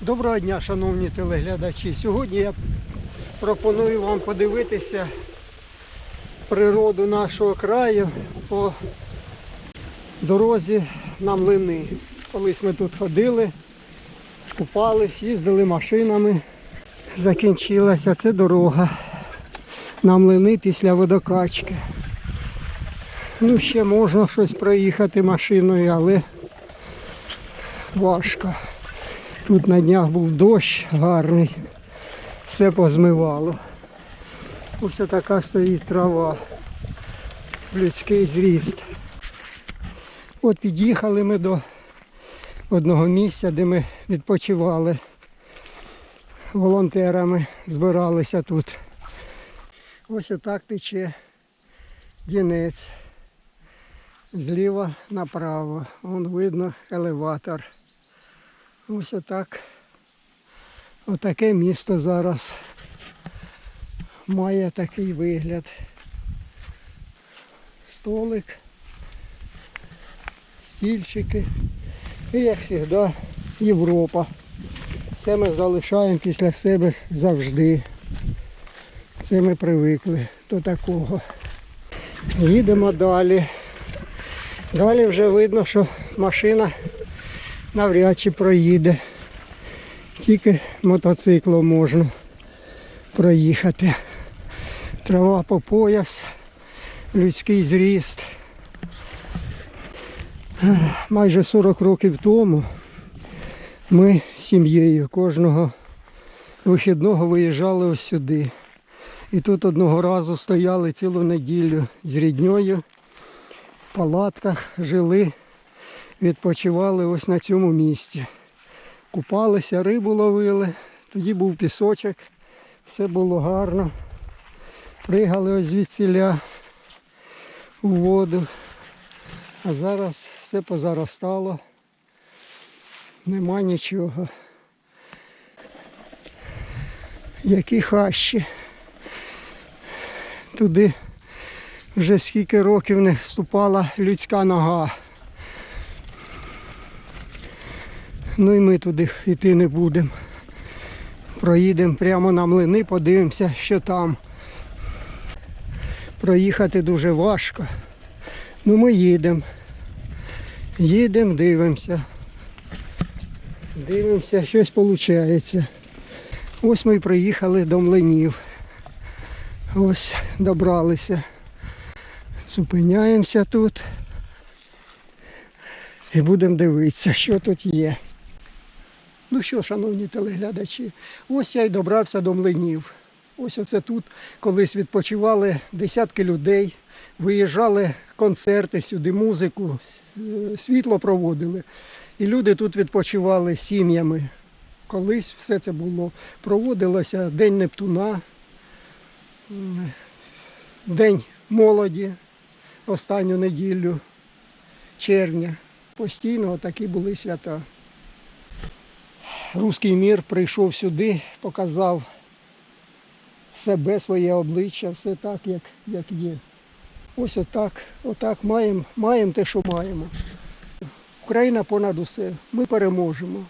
Доброго дня, шановні телеглядачі. Сьогодні я пропоную вам подивитися природу нашого краю по дорозі на млини. Колись ми тут ходили, купались, їздили машинами. Закінчилася це дорога на млини після водокачки. Ну, ще можна щось проїхати машиною, але важко. Тут на днях був дощ гарний, все позмивало. Ось така стоїть трава, людський зріст. От під'їхали ми до одного місця, де ми відпочивали. Волонтерами збиралися тут. Ось отак тече дінець. Зліва направо. Вон видно елеватор. Ось отак. Отаке місто зараз має такий вигляд. Столик, стільчики. І як завжди Європа. Це ми залишаємо після себе завжди. Це ми привикли до такого. Їдемо далі. Далі вже видно, що машина навряд чи проїде. Тільки мотоциклом можна проїхати. Трава по пояс, людський зріст. Майже 40 років тому ми з сім'єю кожного вихідного виїжджали ось сюди. І тут одного разу стояли цілу неділю з рідньою, в палатках жили відпочивали ось на цьому місці. Купалися, рибу ловили, тоді був пісочок, все було гарно. Пригали ось звідсіля у воду. А зараз все позаростало. Нема нічого. Які хащі. Туди вже скільки років не ступала людська нога. Ну і ми туди йти не будемо. Проїдемо прямо на млини, подивимося, що там. Проїхати дуже важко. Ну ми їдемо. Їдемо, дивимося. Дивимося, щось виходить. Ось ми приїхали до млинів. Ось добралися. Зупиняємося тут. І будемо дивитися, що тут є. Ну що, шановні телеглядачі, ось я й добрався до млинів. Ось оце тут колись відпочивали десятки людей, виїжджали концерти сюди, музику, світло проводили. І люди тут відпочивали сім'ями. Колись все це було. Проводилося День Нептуна, День молоді, останню неділю червня. Постійно такі були свята. Руський мір прийшов сюди, показав себе, своє обличчя, все так, як, як є. Ось отак, отак маємо, маємо те, що маємо. Україна понад усе. Ми переможемо.